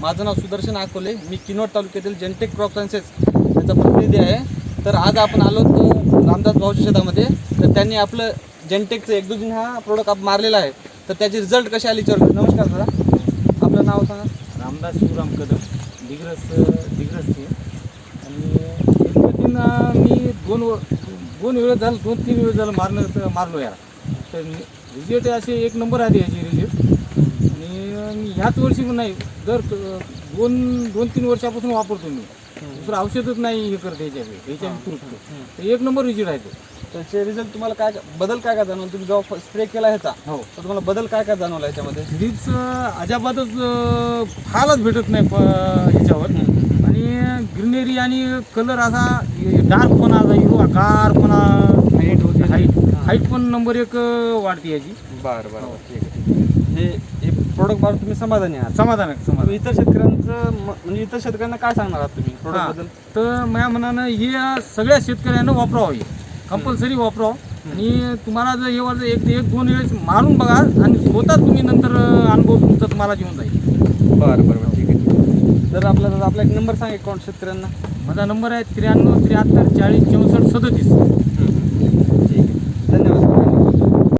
माझं नाव सुदर्शन आकोले मी किनोट तालुक्यातील जेनटेक crop sciences याचा प्रतिनिधी आहे. तर आज आपण आलो तो रामदास भाऊच्या शेतामध्ये. तर त्यांनी आपलं जेनटेकचं एक दोन हा प्रोडक्ट आप मारलेला आहे. तर त्याचे रिझल्ट कसे आले विचारू नमस्कार दादा. आपलं नाव सांगा. रामदास शिवराम कदम दिग्रस दिग्रसचे आणि मी दोन व- दोन वेळ झालं दोन तीन वेळ झालं मारणं तर मारलो याला. तर रिजेक्ट असे एक नंबर आले याची रिजेक्ट ह्याच वर्षी पण नाही दर दोन दोन तीन वर्षापासून वापरतो मी. दुसरं औषधच नाही हे करत याच्या याच्या व्यतिरिक्त तर एक नंबर रिजेक्ट आहे तो. त्याचे रिझल्ट तुम्हाला काय बदल काय काय जाणवलं? तुम्ही जेव्हा स्प्रे केला ह्याचा हो. तर तुम्हाला बदल काय काय जाणवला याच्यामध्ये सिरीज अजाबातच अं, फालच भेटत नाही प ह्याच्यावर. आणि ग्रीनरी आणि कलर असा डार्कपणा असा हिरवा गारपणा हाईट होते. हाईट हाईट पण नंबर एक वाढते याची. बरं बरं ठीक आहे ठीक आहे. हे हे प्रोडक्ट बाबत तुम्ही समाधानी आहात. समाधान आहे समाधान. तुम्ही इतर शेतकऱ्यांचं म- म्हणजे इतर शेतकऱ्यांना काय सांगणार आहात तुम्ही हा. प्रोडक्टबद्दल? तर माझ्या मनानं हे सगळ्या शेतकऱ्यांना वापरावं हे. कंपल्सरी वापरावं. आणि तुम्हाला जर हे वाटतं एक एक दोन वेळेस मारून बघा आणि स्वतः तुम्ही नंतर अं, अनुभव तुमचा तुम्हाला घेऊन जाईल. बरं बरं बरं ठीक आहे तर आपला आपला एक नंबर सांग कोण शेतकऱ्यांना. माझा नंबर आहे त्र्याण्णव त्र्याहत्तर चाळीस चौसष्ट सदतीस.